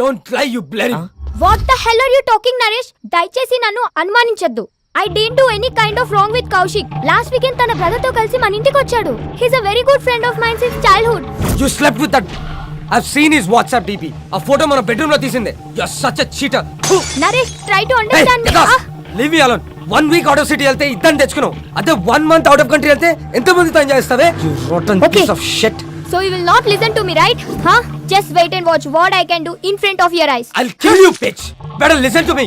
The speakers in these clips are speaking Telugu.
Don't lie you bloody what the hell are you talking Naresh దయచేసి నన్ను అనుమానించొద్దు. I don't do any kind of wrong with Kaushik last weekend తన బ్రదర్తో కలిసి మన ఇంటికి వచ్చాడు. He's a very good friend of mine since childhood you slept with that I seen his WhatsApp DP ఆ ఫోటో మన బెడ్రూమ్లో తీసిందే you are such a cheater Naresh try to understand me leave me alone one week out of city వెళ్తే ఇద్దరు తెచ్చుకున్నావు. అదే one month out of country వెళ్తే ఎంత మందితో ఎంజాయ్ చేస్తావే you rotten. Piece of shit so you will not listen to me right హా just wait and watch what I can do in front of your eyes I'll kill you, bitch. Better listen to me.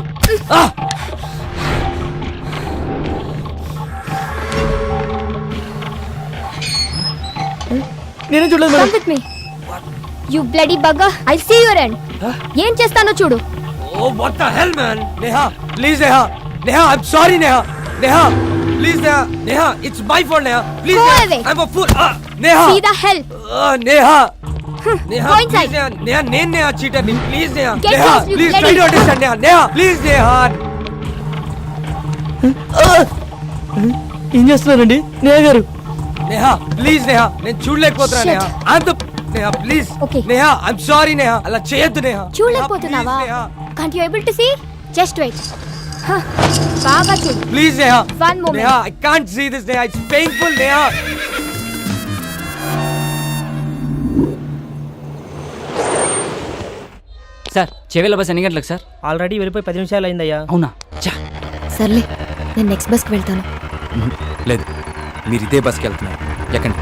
Ah. నేనే చూడలేదు come with me you bloody bugger I see your end ఏం చేస్తానో చూడు Oh, what the hell, man? Neha, please, Neha. Neha, I'm sorry, Neha. Neha, please, Neha. Neha, it's my fault, Neha. Please, Go Neha. away. I'm a fool. Ah, Neha. See the hell Ah, Go please, inside. Neha. Neha, నేను Neha cheater ని. Please, Neha. Get you please, Neha. ఏం చేస్తున్నారండి నేహ గారు Neha, please, Neha. నేను చూడలేకపోతున్నా, Shit. The... Neha, please. Okay. Neha, I'm sorry, Neha. అలా చేయొద్దు, Neha. చూడలేకపోతున్నావా. Can't you able to see just wait బాగా చూడు Please, Neha. One moment. Neha, I can't see this, Neha. It's painful, Neha. చెవిల బస్ ఎన్ని గంటలకు సార్? ఆల్రెడీ వెళ్ళిపోయి పది నిమిషాలు అయిందయ్యా. అవునా? చా సర్లే నేను నెక్స్ట్ బస్కి వెళ్తాను. లేదు మీరు ఇదే బస్కి వెళ్తున్నారు. ఎక్కండి.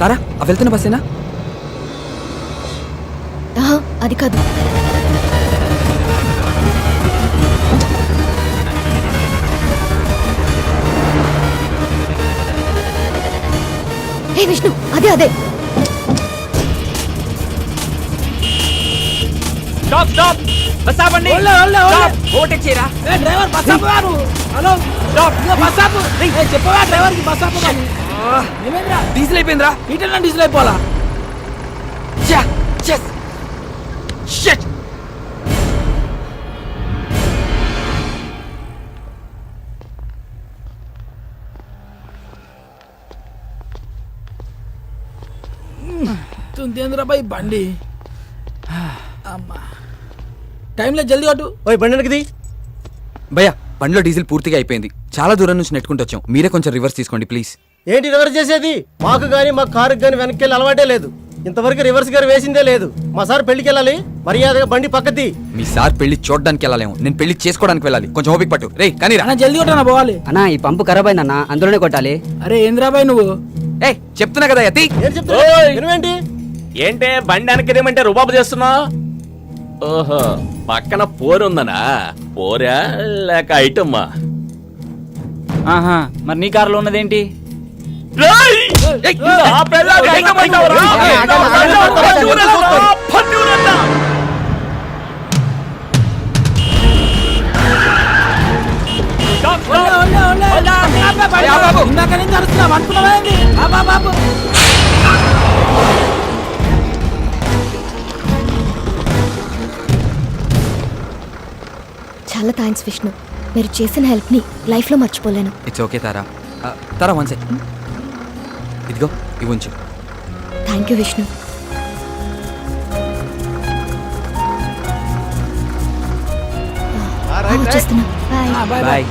తారా ఆ వెళ్తున్న బస్సేనా అది కాదు. హే విష్ణు అదే అదే. Stop stop. బస్ ఆపండి ఓవర్టేక్ చేయరా డ్రైవర్ బస్ ఆపు హలో. బస్ ఆపు చెప్పవా డ్రైవర్కి బస్ ఆపు ఏమైందిరా? డీజిల్ అయిపోయిందిరా. ఈటల్ డీజిల్ అయిపోవాలా! షిట్! తుంతేంద్రా బాయ్ బండి? అమ్మా. టైంలో జల్దీ కొట్టు ఓయ్ బండి వెనక్కి భయ్యా బండిలో డీజిల్ పూర్తిగా అయిపోయింది. చాలా దూరం నుంచి నెట్టుకుంటూ వచ్చాం. మీరే కొంచెం రివర్స్ తీసుకోండి ప్లీజ్. ఏంటి రివర్స్ చేసేది? మాకు గాని మా కారుకి గాని వెనక్కి వెళ్ళి అలవాటే లేదు. ఇంతవరకు రివర్స్ గారు వేసిందే లేదు. మా సార్ పెళ్ళికి వెళ్ళాలి మర్యాదగా బండి పక్కతి మీ సార్ పెళ్ళి చూడడానికి వెళ్ళలేము. నేను పెళ్ళి చేసుకోవడానికి వెళ్ళాలి. కొంచెం ఓపిక పట్టు. రే కానీ రా. అన్న జల్దీ కొట్టనా పోవాలి అన్నా ఈ పంపు ఖరాబ్ అయిందన్న అందులోనే కొట్టాలి. అరే ఏంద్రాబాయ్ నువ్వు? ఏ చెప్తున్నా కదా యతి. ఏం చెప్తున్నా? వినవేంటి? ఏంటే బండి వెనకదేమంటే రుబాబు చేస్తున్నావు? ఓహో పక్కన పోరుందనా పోరా లేక ఐటమ్మా ఆహా మరి నీ కారులో ఉన్నదేంటి? ఇందాక నుంచి. చాలా థ్యాంక్స్ విష్ణు మీరు చేసిన హెల్ప్ని లైఫ్లో మర్చిపోలేను it's okay Tara Tara one sec ఇదిగో ఇవి ఉంచు థ్యాంక్ యూ విష్ణు వచ్చేస్తున్నా బాయ్. ఆ, బాయ్, బాయ్. బాయ్.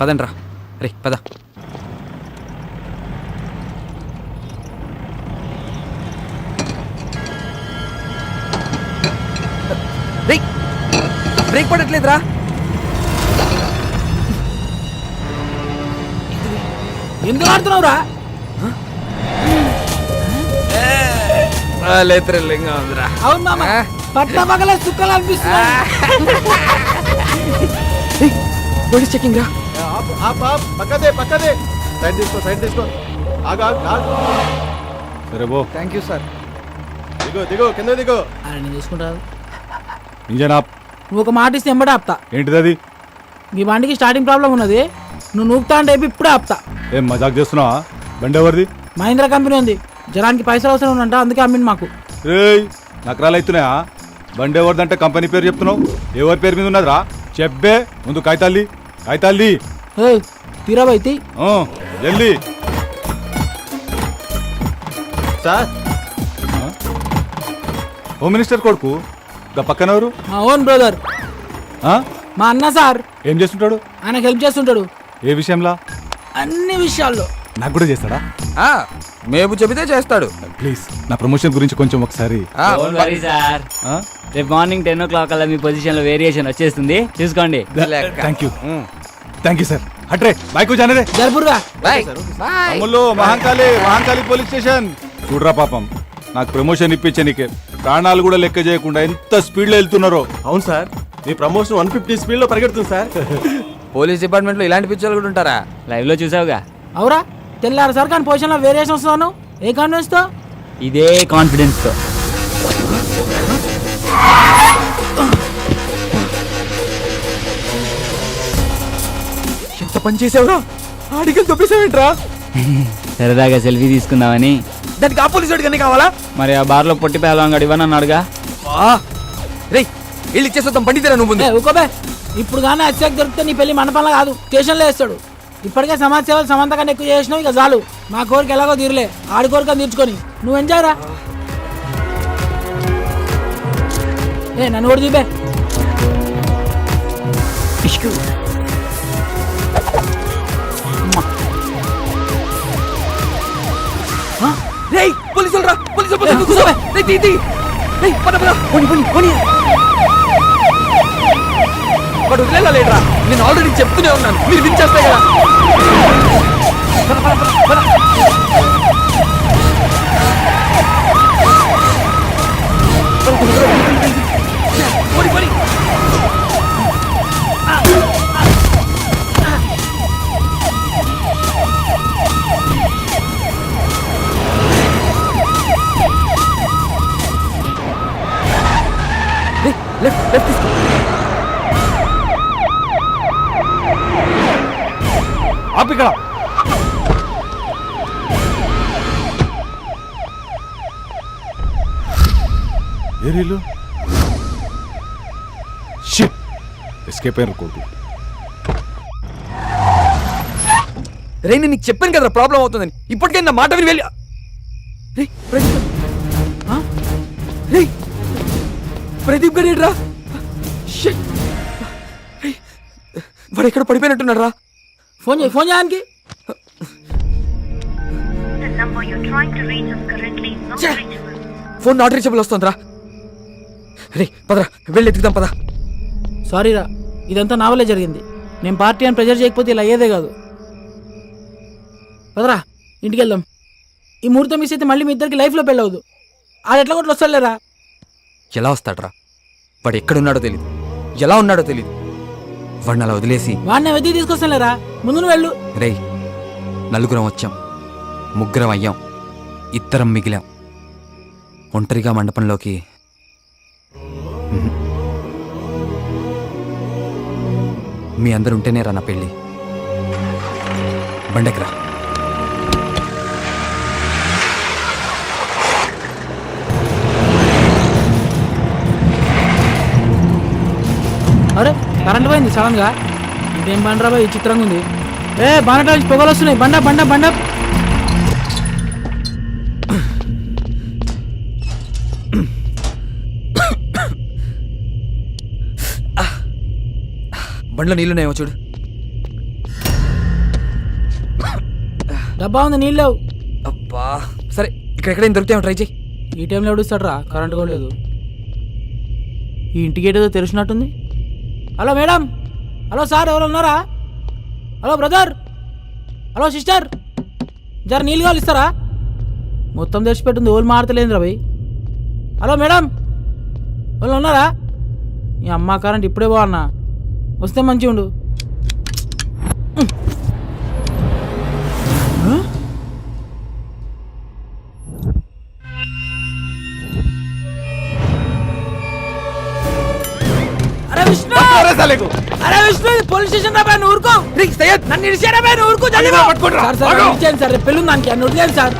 పదండి రా. రే పద. రేయ్, బ్రేక్ పడట్లేదురా. ఎందుకు ఆడుతున్నావురా? త్రిల్లింగా ఉందిరా. అవును మామ ఆ. పట్ల పగల సుక్కలు అనిపిస్తున్నా పోలీస్ చెకింగ్ రా. ఆపు, ఆపు, ఆపు. పక్కదే పక్కదే. సైడ్ తీసుకో సైడ్ తీసుకో. ఆగు ఆగు ఆగు. సరే బో థ్యాంక్ యూ సార్ దిగు దిగు కింద దిగు. నేను ఇంజన్ ఆప్ నువ్వు ఒక మాట ఇస్తే ఎంబడే ఆపుతా. ఏంటిది అది మీ బండికి స్టార్టింగ్ ప్రాబ్లం ఉన్నది. నువ్వు నూపుతా అంటే ఇప్పుడే ఆపుతా. ఏం మజాక్ చేస్తున్నావా? బండి ఎవరిది? మహీంద్రా కంపెనీ ఉంది. జనానికి పైసలు అవసరం ఉందంట అందుకే అమ్మింది మాకు. రేయ్ నకరాలు అవుతున్నాయా? బండి ఎవరిదంటే కంపెనీ పేరు చెప్తున్నావు? ఎవరి పేరు మీద ఉన్నదిరా? చెప్పే ముందు కాగితాల్లి ఏ తీరాబైతి జల్దీ. సార్. హోమ్ మినిస్టర్ కొడుకు పక్కన ఎవరు? మా ఓన్ బ్రదర్? మా అన్న సార్. ఏం చేస్తుంటాడు? ఆయనకు హెల్ప్ చేస్తుంటాడు. ఏ విషయంలా? అన్ని విషయాల్లో. నాకు కూడా చేస్తాడా? ఆ, మేము చెబితే చేస్తాడు. ప్లీజ్ నా ప్రమోషన్ గురించి కొంచెం ఒకసారి. ఆ, సార్ ఆ? రేపు మార్నింగ్ టెన్ ఓ క్లాక్ అలా మీ పొజిషన్లో వేరియేషన్ వచ్చేస్తుంది. చూసుకోండి. లెక్క. Thank you thank you sir Atre bike జానరే జరుపురుగా బాయ్ బాయ్ తమ్ముళ్ళు మహంకాళి మహంకాళి పోలీస్ స్టేషన్. చూడరా పాపం నాకు ప్రమోషన్ ఇప్పించే నీకే. ప్రాణాలు కూడా లెక్క చేయకుండా ఎంత స్పీడ్లో వెళ్తున్నారో. అవును సార్ మీ ప్రమోషన్ వన్ ఫిఫ్టీ స్పీడ్లో పరిగెడుతుంది సార్ పోలీస్ డిపార్ట్మెంట్లో ఇలాంటి పిక్చర్లు కూడా ఉంటారా? లైవ్లో చూసావుగా. అవురా తెల్లారు సార్ కానీ పొజిషన్లో వేరియేషన్ వస్తున్నాను ఏ కాన్ఫిడెన్స్తో? ఇదే కాన్ఫిడెన్స్తో. ఎంత పని చేసావురా? ఆడికలు తొప్పేసావేంట్రా? సరదాగా సెల్ఫీ తీసుకుందామని. దానికి ఆ పోలీసు వాడికి అన్నీ కావాలా? మరి ఆ బార్లో పొట్టి పేలవాడు ఇవ్వని అన్నాడుగా రే వీళ్ళు ఇచ్చేస్తాం పండితేరా నువ్వు ముందు. ఊకోబే ఇప్పుడు కానీ అత్యాక్ దొరికితే నీ పెళ్ళి మండపంలో కాదు. స్టేషన్లో వేస్తాడు. ఇప్పటికే సమాజ సేవలు సమంత కన్నా ఎక్కువ చేసినావు ఇక చాలు. మా కోరిక ఎలాగో తీరలే. ఆడి కోరిక తీర్చుకొని. నువ్వు ఎంజాయ్ రా. ఏ నన్ను కూడా చూపే. రేయ్ పోలీసులు రా. పోలీసులు పోలీసులు కూర్చో రేయ్ తీ తీ. రేయ్ పద పద. పోని పోని పోని. వాడు వదిలేలా లేడరా. నేను ఆల్రెడీ చెప్తూనే ఉన్నాను. మీరు వినిచేస్తే కదా. ఆపు ఇక్కడ ఏరీలు షిట్. ఎస్కేప్ అయిన కొడుకు. రే నేను నీకు చెప్పాను కదా ప్రాబ్లం అవుతుందని. ఇప్పటికే నా మాట విని వెళ్ళి రేయ్, ప్రదీప్. గారు. ఆ? రేయ్, ప్రదీప్ గారు రా వాడు ఎక్కడ పడిపోయినట్టున్నాడు రా ఫోన్ చేయి ఫోన్ చేయడానికి The number you're trying to reach is currently not Che. reachable. Phone not reachable వస్తుందిరా. రే పదరా వెళ్ళి ఎత్తుకుదాం పద. సారీ రా ఇదంతా నా వల్లే జరిగింది. నేను పార్టీ అని ప్రెజర్ చేయకపోతే ఇలా అయ్యేదే కాదు. పదరా ఇంటికి వెళ్దాం. ఈ ముహూర్తం మిస్ అయితే మళ్ళీ మీ ఇద్దరికి లైఫ్లో పెళ్ళవద్దు. ఆడు ఎట్లా కొట్లు వస్తాడులేరా? ఎలా వస్తాడ్రా? వాడు ఎక్కడున్నాడో తెలియదు ఎలా ఉన్నాడో తెలియదు వాడిని అలా వదిలేసి. వాడిని వెతికి తీసుకొస్తానులేరా? ముందు నువ్వు వెళ్ళు. రేయ్ నలుగురం వచ్చాం. ముగ్గురం అయ్యాం. ఇద్దరం మిగిలాం. ఒంటరిగా మండపంలోకి. మీ అందరు ఉంటేనే రా నా పెళ్ళి. బండెకరా అరే కరెంట్ పోయింది సడన్గా. ఇదేం బండరా బాయ్ చిత్రంగా ఉంది. ఏ బండ పొగలు వస్తున్నాయి. బండ బండ బండ. బండ్లో నీళ్ళున్నాయేమో చూడు. డబ్బా ఉంది నీళ్ళు లేవు. అబ్బా. సరే ఇక్కడ దొరికితేమో ట్రై చేయి ఈ టైంలో ఎవడుస్తాడు రా కరెంట్ కూడా లేదు. ఈ ఇంటికి ఏదో తెరిచినట్టుంది. Hello madam. హలో సార్ ఎవరు ఉన్నారా? Hello brother. Hello sister. జర నీళ్ళు కావాలి ఇస్తారా? మొత్తం తెరిచిపెట్టుంది ఓళ్ళు మారతలేదు రవి హలో మేడం. వాళ్ళు ఉన్నారా? ఈ అమ్మ కరెంట్ ఇప్పుడే బాగున్నా వస్తే మంచిగా ఉండు విష్ణు అరే విష్ణు పోలీస్ స్టేషన్ రా బాయ్ ఊరుకో. నన్ను ఇడిచారా బాయ్ ఊరుకో జల్దీ పట్టుకోండి సార్ సార్ ఇడిచాను సార్ రేపు పెళ్ళి ఉంది దానికి నన్ను సార్.